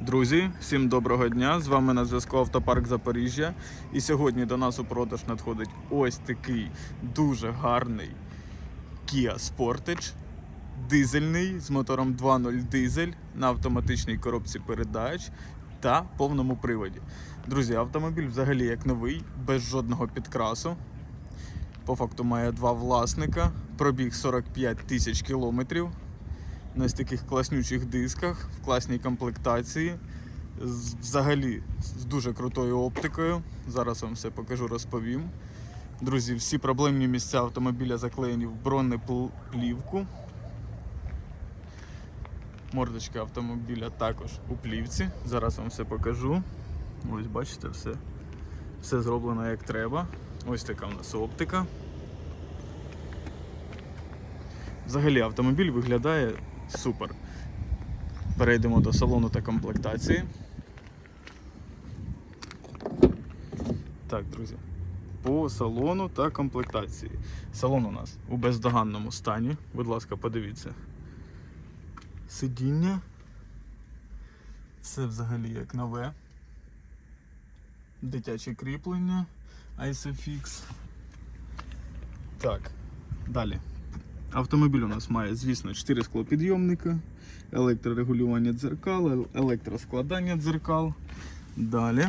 Друзі, всім доброго дня! З вами на зв'язку Автопарк Запоріжжя. І сьогодні до нас у продаж надходить ось такий дуже гарний Kia Sportage. Дизельний з мотором 2.0 дизель на автоматичній коробці передач та повному приводі. Друзі, автомобіль взагалі як новий, без жодного підкрасу. По факту має два власника, пробіг 45 тисяч кілометрів на таких класнючих дисках, в класній комплектації. Взагалі з дуже крутою оптикою. Зараз вам все покажу, розповім. Друзі, всі проблемні місця автомобіля заклеєні в бронеплівку. Мордочка автомобіля також у плівці. Зараз вам все покажу. Ось бачите, все, все зроблено як треба. Ось така в нас оптика. Взагалі автомобіль виглядає супер. Перейдемо до салону та комплектації. Так, друзі. По салону та комплектації. Салон у нас у бездоганному стані. Будь ласка, подивіться. Сидіння. Це взагалі як нове. Дитяче кріплення. ISOFIX. Так, далі. Автомобіль у нас має, звісно, 4 склопідйомника, електрорегулювання дзеркал, електроскладання дзеркал. Далі.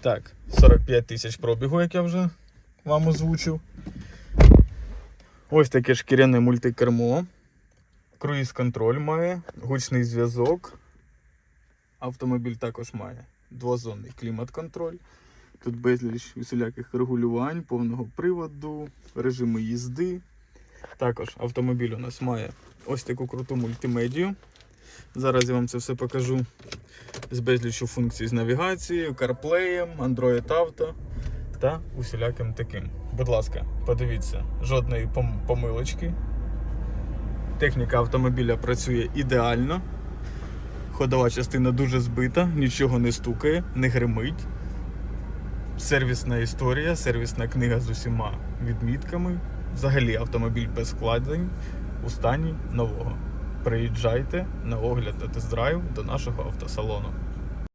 Так, 45 тисяч пробігу, як я вже вам озвучив. Ось таке шкіряне мультикермо. Круїз-контроль має, гучний зв'язок. Автомобіль також має двозонний клімат-контроль. Тут безліч усіляких регулювань, повного приводу, режими їзди. Також автомобіль у нас має ось таку круту мультимедію. Зараз я вам це все покажу з безлічю функцій з навігацією, CarPlay, Android Auto та усіляким таким. Будь ласка, подивіться, жодної помилочки. Техніка автомобіля працює ідеально. Ходова частина дуже збита, нічого не стукає, не гримить. Сервісна історія, сервісна книга з усіма відмітками. Взагалі автомобіль без складень у стані нового. Приїжджайте на огляд та тест-драйв до нашого автосалону.